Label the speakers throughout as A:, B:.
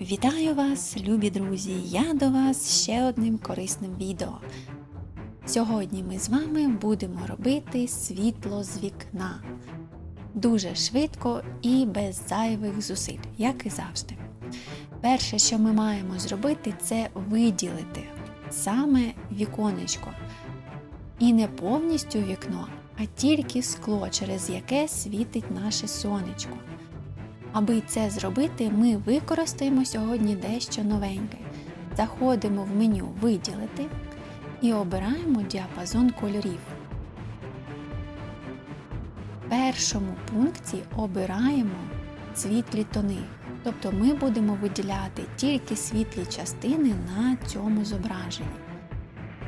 A: Вітаю вас, любі друзі! Я до вас ще одним корисним відео. Сьогодні ми з вами будемо робити світло з вікна. Дуже швидко і без зайвих зусиль, як і завжди. Перше, що ми маємо зробити, це виділити саме віконечко. І не повністю вікно, а тільки скло, через яке світить наше сонечко. Аби це зробити, ми використаємо сьогодні дещо новеньке. Заходимо в меню Виділити і обираємо діапазон кольорів. В першому пункті обираємо світлі тони. Тобто ми будемо виділяти тільки світлі частини на цьому зображенні.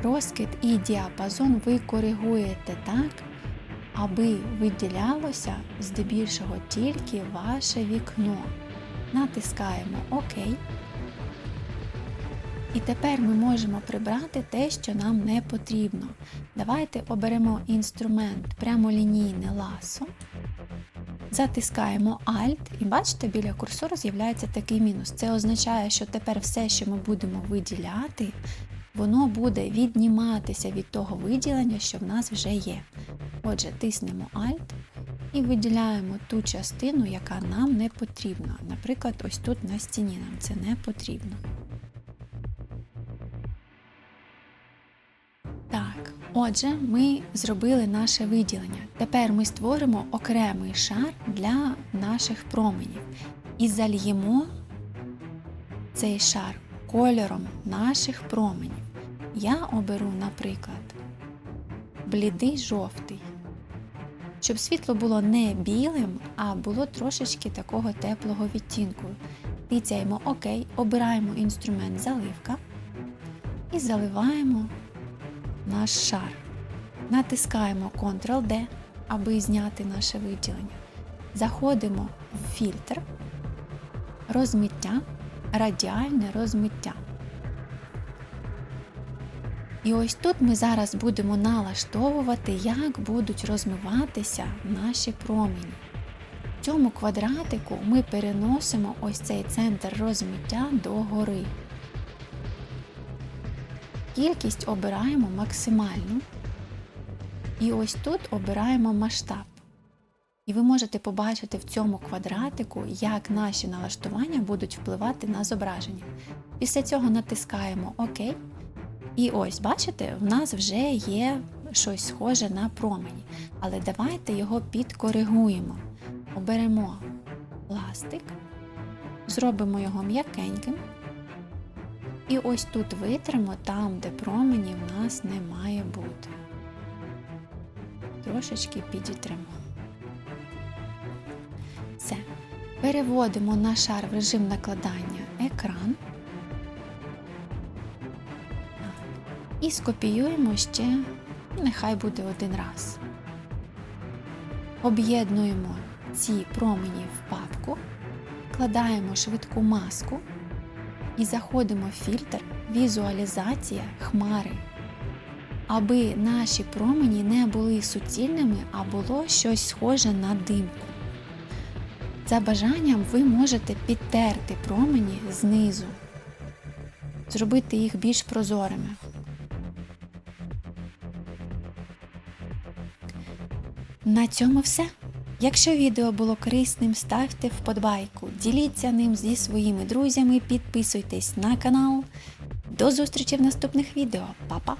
A: Розкид і діапазон ви коригуєте так, аби виділялося здебільшого тільки ваше вікно. Натискаємо ОК. І тепер ми можемо прибрати те, що нам не потрібно. Давайте оберемо інструмент прямолінійне ласо. Затискаємо Alt і бачите, біля курсору з'являється такий мінус. Це означає, що тепер все, що ми будемо виділяти, воно буде відніматися від того виділення, що в нас вже є. Отже, тиснемо Alt і виділяємо ту частину, яка нам не потрібна. Наприклад, ось тут на стіні нам це не потрібно. Так, отже, ми зробили наше виділення. Тепер ми створимо окремий шар для наших променів і зальємо цей шар кольором наших променів. Я оберу, наприклад, блідий жовтий. Щоб світло було не білим, а було трошечки такого теплого відтінку. Тицяємо ОК, обираємо інструмент заливка і заливаємо наш шар. Натискаємо Ctrl-D, аби зняти наше виділення. Заходимо в фільтр, розмиття, радіальне розмиття. І ось тут ми зараз будемо налаштовувати, як будуть розмиватися наші промені. В цьому квадратику ми переносимо ось цей центр розмиття догори. Кількість обираємо максимальну. І ось тут обираємо масштаб. І ви можете побачити в цьому квадратику, як наші налаштування будуть впливати на зображення. Після цього натискаємо ОК. І ось, бачите, в нас вже є щось схоже на промені. Але давайте його підкоригуємо. Оберемо пластик, зробимо його м'якеньким. І ось тут витримо там, де промені в нас не має бути. Трошечки підітримо. Все. Переводимо на шар в режим накладання екран. І скопіюємо ще, нехай буде один раз. Об'єднуємо ці промені в папку, кладаємо швидку маску і заходимо в фільтр Візуалізація хмари, аби наші промені не були суцільними, а було щось схоже на димку. За бажанням ви можете підтерти промені знизу, зробити їх більш прозорими. На цьому все. Якщо відео було корисним, ставте вподобайку, діліться ним зі своїми друзями, підписуйтесь на канал. До зустрічі в наступних відео. Па-па!